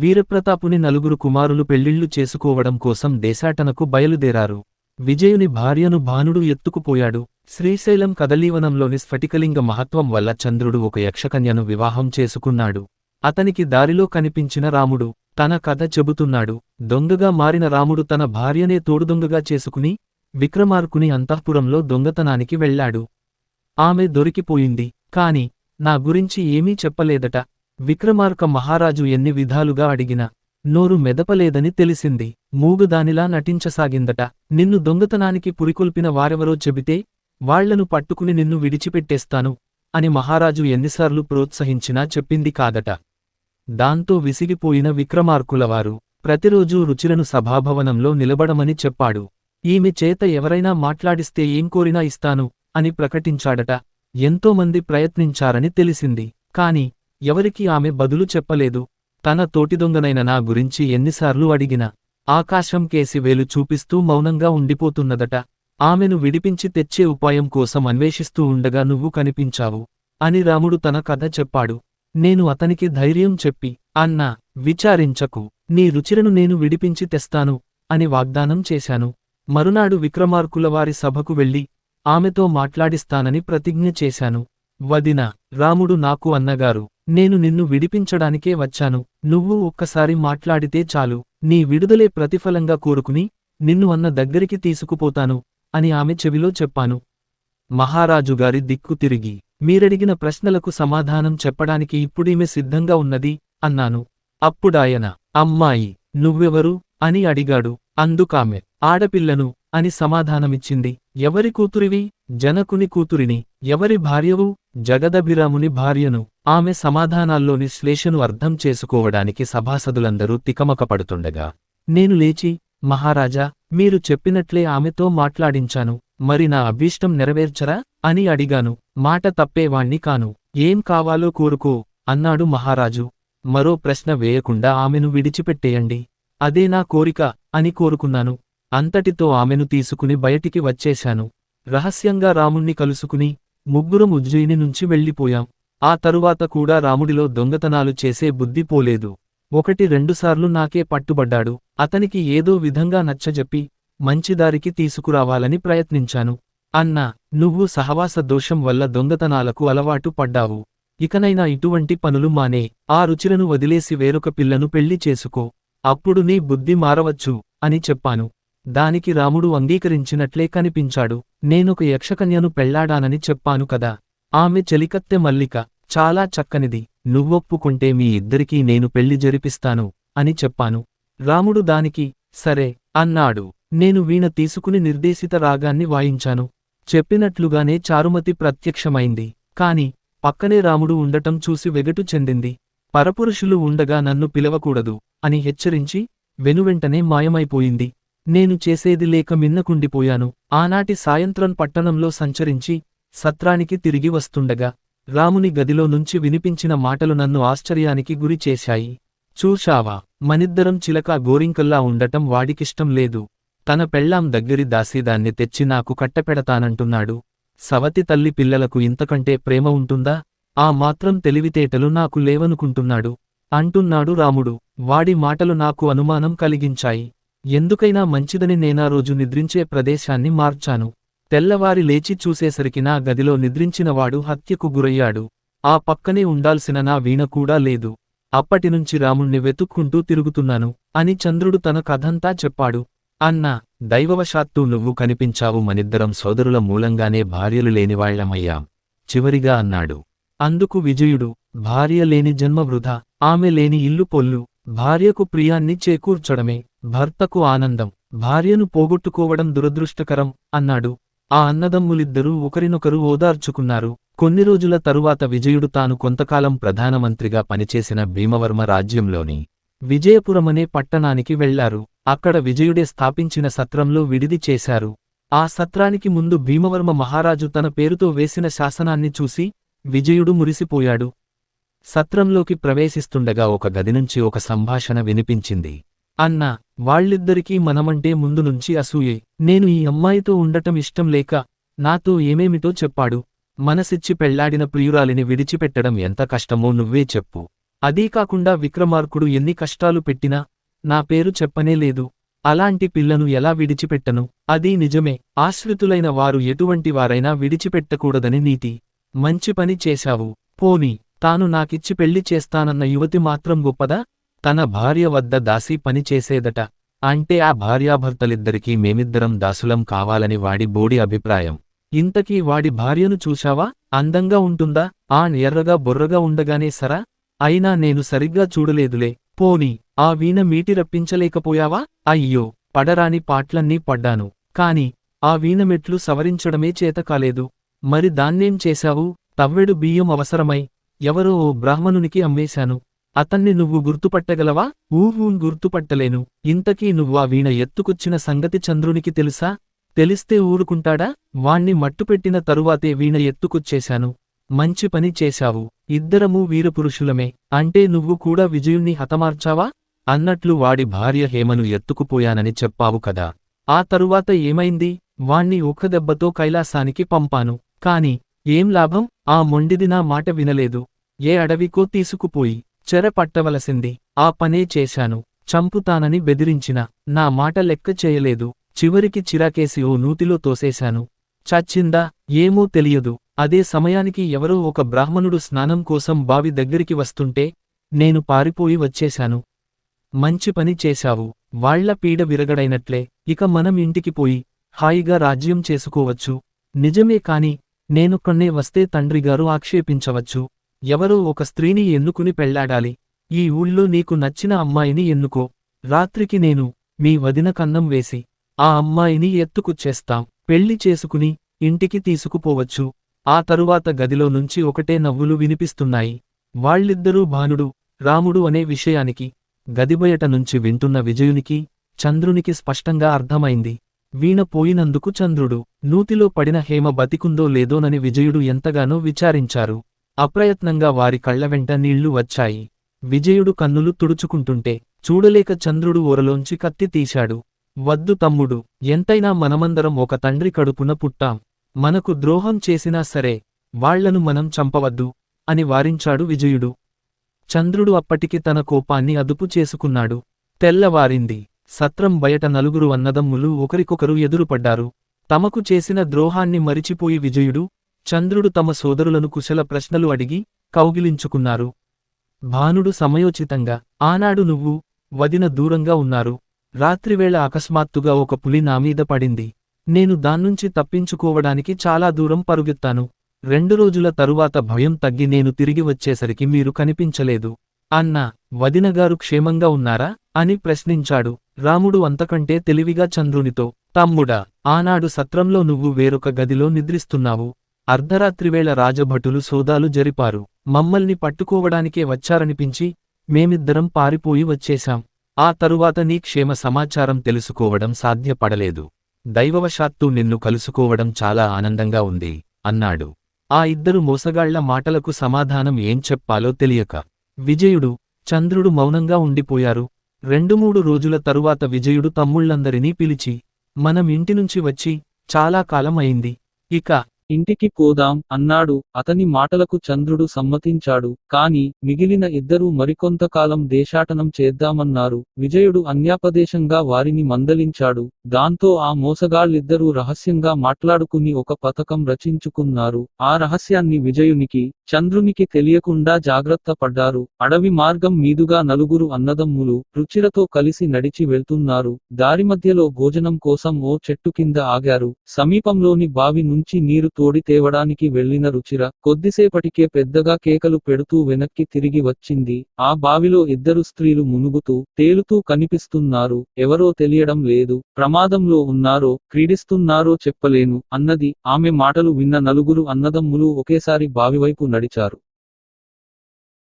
వీరప్రతాపుని నలుగురు కుమారులు పెళ్ళిళ్ళు చేసుకోవడం కోసం దేశాటనకు బయలుదేరారు. విజయుని భార్యను భానుడు ఎత్తుకుపోయాడు. శ్రీశైలం కదలీవనంలోని స్ఫటికలింగ మహత్వం వల్ల చంద్రుడు ఒక యక్షకన్యను వివాహం చేసుకున్నాడు. అతనికి దారిలో కనిపించిన రాముడు తన కథ చెబుతున్నాడు. దొంగగా మారిన రాముడు తన భార్యనే తోడుదొంగగా చేసుకుని విక్రమార్కుని అంతఃపురంలో దొంగతనానికి వెళ్ళాడు. ఆమె దొరికిపోయింది. కాని నా గురించి ఏమీ చెప్పలేదట. విక్రమార్క మహారాజు ఎన్ని విధాలుగా అడిగినా నోరు మెదపలేదని తెలిసింది. మూగుదానిలా నటించసాగిందట. నిన్ను దొంగతనానికి పురికొల్పిన వారెవరో చెబితే వాళ్ళను పట్టుకుని నిన్ను విడిచిపెట్టేస్తాను అని మహారాజు ఎన్నిసార్లు ప్రోత్సహించినా చెప్పింది కాదట. దాంతో విసిగిపోయిన విక్రమార్కులవారు ప్రతిరోజూ రుచిలను సభాభవనంలో నిలబడమని చెప్పాడు. ఈమె చేత ఎవరైనా మాట్లాడిస్తే ఏం కోరినా ఇస్తాను అని ప్రకటించాడట. ఎంతోమంది ప్రయత్నించారని తెలిసింది. కాని ఎవరికి ఆమె బదులు చెప్పలేదు. తన తోటిదొంగనైన నా గురించి ఎన్నిసార్లు అడిగినా ఆకాశం కేసి వేలు చూపిస్తూ మౌనంగా ఉండిపోతున్నదట. ఆమెను విడిపించి తెచ్చే ఉపాయం కోసం అన్వేషిస్తూ ఉండగా నువ్వు కనిపించావు అని రాముడు తన కథ చెప్పాడు. నేను అతనికి ధైర్యం చెప్పి అన్నా విచారించకు నీ రుచిరను నేను విడిపించి తెస్తాను అని వాగ్దానం చేశాను. మరునాడు విక్రమార్కులవారి సభకు వెళ్ళి ఆమెతో మాట్లాడిస్తానని ప్రతిజ్ఞ చేశాను. వదిన రాముడు నాకు అన్నగారు నేను నిన్ను విడిపించడానికే వచ్చాను నువ్వు ఒక్కసారి మాట్లాడితే చాలు నీ విడుదలే ప్రతిఫలంగా కోరుకుని నిన్ను అన్న దగ్గరికి తీసుకుపోతాను అని ఆమె చెవిలో చెప్పాను. మహారాజుగారి దిక్కు తిరిగి మీరడిగిన ప్రశ్నలకు సమాధానం చెప్పడానికి ఇప్పుడీమె సిద్ధంగా ఉన్నది అన్నాను. అప్పుడాయన అమ్మాయి నువ్వెవరు అని అడిగాడు. అందుకామె ఆడపిల్లను అని సమాధానమిచ్చింది. ఎవరి కూతురివి? జనకుని కూతురిని. ఎవరి భార్యవు? జగదభిరాముని భార్యను. ఆమె సమాధానాల్లోని శ్లేషను అర్థం చేసుకోవడానికి సభాసదులందరూ తికమకపడుతుండగా నేను లేచి మహారాజా మీరు చెప్పినట్లే ఆమెతో మాట్లాడించాను. మరి నా అభీష్టం నెరవేర్చరా? అని అడిగాను. మాట తప్పేవాణ్ణి కాను. ఏం కావాలో కోరుకో అన్నాడు మహారాజు. మరో ప్రశ్న వేయకుండా ఆమెను విడిచిపెట్టేయండి. అదే నా కోరిక అని కోరుకున్నాను. అంతటితో ఆమెను తీసుకుని బయటికి వచ్చేశాను. రహస్యంగా రాముణ్ణి కలుసుకుని ముగ్గురం ఉజ్జయిని నుంచి వెళ్ళిపోయాం. ఆ తరువాత కూడా రాముడిలో దొంగతనాలు చేసే బుద్ధి పోలేదు. ఒకటి రెండుసార్లు నాకే పట్టుబడ్డాడు. అతనికి ఏదో విధంగా నచ్చజెప్పి మంచిదారికి తీసుకురావాలని ప్రయత్నించాను. అన్నా నువ్వు సహవాస దోషం వల్ల దొంగతనాలకు అలవాటు పడ్డావు. ఇకనైనా ఇటువంటి పనులు మానే. ఆ రుచులను వదిలేసి వేరొక పిల్లను పెళ్ళి చేసుకో. అప్పుడు నీ బుద్ధి మారవచ్చు అని చెప్పాను. దానికి రాముడు అంగీకరించినట్లే కనిపించాడు. నేనొక యక్షకన్యను పెళ్ళాడానని చెప్పాను కదా. ఆమె చెలికత్తె మల్లిక చాలా చక్కనిది. నువ్వొప్పుకుంటే మీ ఇద్దరికీ నేను పెళ్ళి జరిపిస్తాను అని చెప్పాను. రాముడు దానికి సరే అన్నాడు. నేను వీణ తీసుకుని నిర్దేశిత రాగాన్ని వాయించాను. చెప్పినట్లుగానే చారుమతి ప్రత్యక్షమైంది. కాని పక్కనే రాముడు ఉండటం చూసి వెగటు చెందింది. పరపురుషులు ఉండగా నన్ను పిలవకూడదు అని హెచ్చరించి వెనువెంటనే మాయమైపోయింది. నేను చేసేది లేక మిన్నకుండిపోయాను. ఆనాటి సాయంత్రం పట్టణంలో సంచరించి సత్రానికి తిరిగి వస్తుండగా రాముని గదిలో నుంచి వినిపించిన మాటలు నన్ను ఆశ్చర్యానికి గురి చేశాయి. చూశావా మనిద్దరం చిలక గోరింకల్లా ఉండటం వాడికిష్టం లేదు. తన పెళ్ళాం దగ్గరి దాసీదాన్ని తెచ్చి నాకు కట్టపెడతానంటున్నాడు. సవతి తల్లి పిల్లలకు ఇంతకంటే ప్రేమ ఉంటుందా? ఆ మాత్రం తెలివితేటలు నాకు లేవనుకుంటున్నాడు. అంటున్నాడు రాముడు వాడి మాటలు నాకు అనుమానం కలిగించాయి. ఎందుకైనా మంచిదని నేనా రోజు నిద్రించే ప్రదేశాన్ని మార్చాను. తెల్లవారి లేచి చూసేసరికి నా గదిలో నిద్రించినవాడు హత్యకు గురయ్యాడు. ఆ పక్కనే ఉండాల్సిన నా వీణ కూడా లేదు. అప్పటినుంచి రాముణ్ణి వెతుక్కుంటూ తిరుగుతున్నాను అని చంద్రుడు తన కథంతా చెప్పాడు. అన్నా దైవవశాత్తు నువ్వు కనిపించావు మనిద్దరం సోదరుల మూలంగానే భార్యలు లేనివాళ్ళమయ్యాం చివరిగా అన్నాడు. అందుకు విజయుడు భార్య లేని జన్మ వృధా ఆమె లేని ఇల్లు పొల్లు భార్యకు ప్రియాన్ని చేకూర్చడమే భర్తకు ఆనందం భార్యను పోగొట్టుకోవడం దురదృష్టకరం అన్నాడు. ఆ అన్నదమ్ములిద్దరూ ఒకరినొకరు ఓదార్చుకున్నారు. కొన్ని రోజుల తరువాత విజయుడు తాను కొంతకాలం ప్రధానమంత్రిగా పనిచేసిన భీమవర్మ రాజ్యంలోని విజయపురమనే పట్టణానికి వెళ్ళారు. అక్కడ విజయుడే స్థాపించిన సత్రంలో విడిది చేశారు. ఆ సత్రానికి ముందు భీమవర్మ మహారాజు తన పేరుతో వేసిన శాసనాన్ని చూసి విజయుడు మురిసిపోయాడు. సత్రంలోకి ప్రవేశిస్తుండగా ఒక గది నుంచి ఒక సంభాషణ వినిపించింది. అన్నా వాళ్ళిద్దరికీ మనమంటే ముందు నుంచి అసూయే. నేను ఈ అమ్మాయితో ఉండటం ఇష్టం లేక నాతో ఏమేమిటో చెప్పాడు. మనసిచ్చి పెళ్ళాడిన ప్రియురాలిని విడిచిపెట్టడం ఎంత కష్టమో నువ్వే చెప్పు. అదీ కాకుండా విక్రమార్కుడు ఎన్ని కష్టాలు పెట్టినా నా పేరు చెప్పనే లేదు. అలాంటి పిల్లను ఎలా విడిచిపెట్టను? అదీ నిజమే. ఆశ్రితులైన వారు ఎటువంటి వారైనా విడిచిపెట్టకూడదని నీతి. మంచి పని చేశావు. పోని తాను నాకిచ్చి పెళ్ళి చేస్తానన్న యువతి మాత్రం గొప్పదా? తన భార్య వద్ద దాసీ పని చేసేదట. అంటే ఆ భార్యాభర్తలిద్దరికీ మేమిద్దరం దాసులం కావాలని వాడి బోడి అభిప్రాయం. ఇంతకీ వాడి భార్యను చూశావా? అందంగా ఉంటుందా? ఆ ఎర్రగా బొర్రగా ఉండగానే సరా? అయినా నేను సరిగ్గా చూడలేదులే. పోని ఆ వీణ మీటి రప్పించలేకపోయావా? అయ్యో పడరాని పాట్లన్నీ పడ్డాను. కాని ఆ వీణ మెట్లు సవరించడమే చేతకాలేదు మరి దాన్నేం చేశావు? తవ్వెడు బియ్యం అవసరమై ఎవరో ఓ బ్రాహ్మణునికి అమ్మేశాను. అతన్ని నువ్వు గుర్తుపట్టగలవా? ఊహూన్ గుర్తుపట్టలేను. ఇంతకీ నువ్వా వీణ ఎత్తుకొచ్చిన సంగతి చంద్రునికి తెలుసా? తెలిస్తే ఊరుకుంటాడా? వాణ్ణి మట్టుపెట్టిన తరువాతే వీణ ఎత్తుకొచ్చేశాను. మంచి పని చేశావు. ఇద్దరమూ వీరపురుషులమే. అంటే నువ్వు కూడా విజయుణ్ణి హతమార్చావా? అన్నట్లు వాడి భార్య హేమను ఎత్తుకుపోయానని చెప్పావు కదా. ఆ తరువాత ఏమైంది? వాణ్ణి ఒక్క దెబ్బతో కైలాసానికి పంపాను. కాని ఏం లాభం? ఆ మొండిది నా మాట వినలేదు. ఏ అడవికో తీసుకుపోయి చెర పట్టవలసింది ఆ పనే చేశాను. చంపుతానని బెదిరించిన. నా మాట లెక్క చేయలేదు. చివరికి చిరాకేసి ఓ నూతిలో తోసేశాను. చచ్చిందా? ఏమో తెలియదు. అదే సమయానికి ఎవరో ఒక బ్రాహ్మణుడు స్నానం కోసం బావి దగ్గరికి వస్తుంటే నేను పారిపోయి వచ్చేశాను. మంచి పని చేశావు. వాళ్ళ పీడ విరగడైనట్లే. ఇక మనం ఇంటికి పోయి హాయిగా రాజ్యం చేసుకోవచ్చు. నిజమే కాని నేను కొన్నే వస్తే తండ్రిగారు ఆక్షేపించవచ్చు. ఎవరో ఒక స్త్రీని ఎన్నుకుని పెళ్ళాడాలి. ఈ ఊళ్ళో నీకు నచ్చిన అమ్మాయిని ఎన్నుకో. రాత్రికి నేను మీ వదిన కన్నం వేసి ఆ అమ్మాయిని ఎత్తుకుచ్చేస్తాం పెళ్ళి చేసుకుని ఇంటికి తీసుకుపోవచ్చు. ఆ తరువాత గదిలో నుంచి ఒకటే నవ్వులు వినిపిస్తున్నాయి. వాళ్ళిద్దరూ భానుడు రాముడు అనే విషయానికి గదిబయట నుంచి వింటున్న విజయునికి చంద్రునికి స్పష్టంగా అర్థమైంది. వీణ పోయినందుకు చంద్రుడు నూతిలో పడిన హేమ బతికుందో లేదోనని విజయుడు ఎంతగానో విచారించారు. అప్రయత్నంగా వారి కళ్ళ వెంట నీళ్ళు వచ్చాయి. విజయుడు కన్నులు తుడుచుకుంటుంటే చూడలేక చంద్రుడు ఓరలోంచి కత్తి తీశాడు. వద్దు తమ్ముడు ఎంతైనా మనమందరం ఒక తండ్రి కడుపున పుట్టాం. మనకు ద్రోహం చేసినా సరే వాళ్ళను మనం చంపవద్దు అని వారించాడు విజయుడు. చంద్రుడు అప్పటికి తన కోపాన్ని అదుపు చేసుకున్నాడు. తెల్లవారింది. సత్రం బయట నలుగురు అన్నదమ్ములు ఒకరికొకరు ఎదురుపడ్డారు. తమకు చేసిన ద్రోహాన్ని మరిచిపోయి విజయుడు చంద్రుడు తమ సోదరులను కుశల ప్రశ్నలు అడిగి కౌగిలించుకున్నారు. భానుడు సమయోచితంగా ఆనాడు నువ్వు వదిన దూరంగా ఉన్నారు. రాత్రివేళ అకస్మాత్తుగా ఒక పులి నామీద పడింది. నేను దాన్నుంచి తప్పించుకోవడానికి చాలా దూరం పరుగెత్తాను. రెండు రోజుల తరువాత భయం తగ్గి నేను తిరిగి వచ్చేసరికి మీరు కనిపించలేదు. అన్నా వదినగారు క్షేమంగా ఉన్నారా అని ప్రశ్నించాడు. రాముడు అంతకంటే తెలివిగా చంద్రునితో తమ్ముడా ఆనాడు సత్రంలో నువ్వు వేరొక గదిలో నిద్రిస్తున్నావు. అర్ధరాత్రివేళ రాజభటులు సోదాలు జరిపారు. మమ్మల్ని పట్టుకోవడానికే వచ్చారనిపించి మేమిద్దరం పారిపోయి వచ్చేశాం. ఆ తరువాత నీ క్షేమ సమాచారం తెలుసుకోవడం సాధ్యపడలేదు. దైవవశాత్తు నిన్ను కలుసుకోవడం చాలా ఆనందంగా ఉంది అన్నాడు. ఆ ఇద్దరు మోసగాళ్ళ మాటలకు సమాధానం ఏం చెప్పాలో తెలియక. విజయుడు చంద్రుడు మౌనంగా ఉండిపోయారు. రెండు మూడు రోజుల తరువాత విజయుడు తమ్ముళ్ళందరినీ పిలిచి మనం ఇంటినుంచి వచ్చి చాలా కాలం అయింది. ఇక ఇంటికి పోదాం అన్నాడు. అతని మాటలకు చంద్రుడు సమ్మతించాడు. కాని మిగిలిన ఇద్దరూ మరికొంతకాలం దేశాటనం చేద్దామన్నారు. విజయుడు అన్యాపదేశంగా వారిని మందలించాడు. దాంతో ఆ మోసగాళ్ళిద్దరూ రహస్యంగా మాట్లాడుకుని ఒక పథకం రచించుకున్నారు. ఆ రహస్యాన్ని విజయునికి చంద్రునికి తెలియకుండా జాగ్రత్త పడ్డారు. అడవి మార్గం మీదుగా నలుగురు అన్నదమ్ములు రుచిరతో కలిసి నడిచి వెళ్తున్నారు. దారి మధ్యలో భోజనం కోసం ఓ చెట్టు కింద ఆగారు. సమీపంలోని బావి నుంచి నీరు తోడి తేవడానికి వెళ్ళిన రుచిర కొద్దిసేపటికే పెద్దగా కేకలు పెడుతూ వెనక్కి తిరిగి వచ్చింది. ఆ బావిలో ఇద్దరు స్త్రీలు మునుగుతూ తేలుతూ కనిపిస్తున్నారు. ఎవరో తెలియడం లేదు. ప్రమాదంలో ఉన్నారో క్రీడిస్తున్నారో చెప్పలేను అన్నది ఆమె మాటలు విన్న నలుగురు అన్నదమ్ములు ఒకేసారి బావివైపు నడిచారు.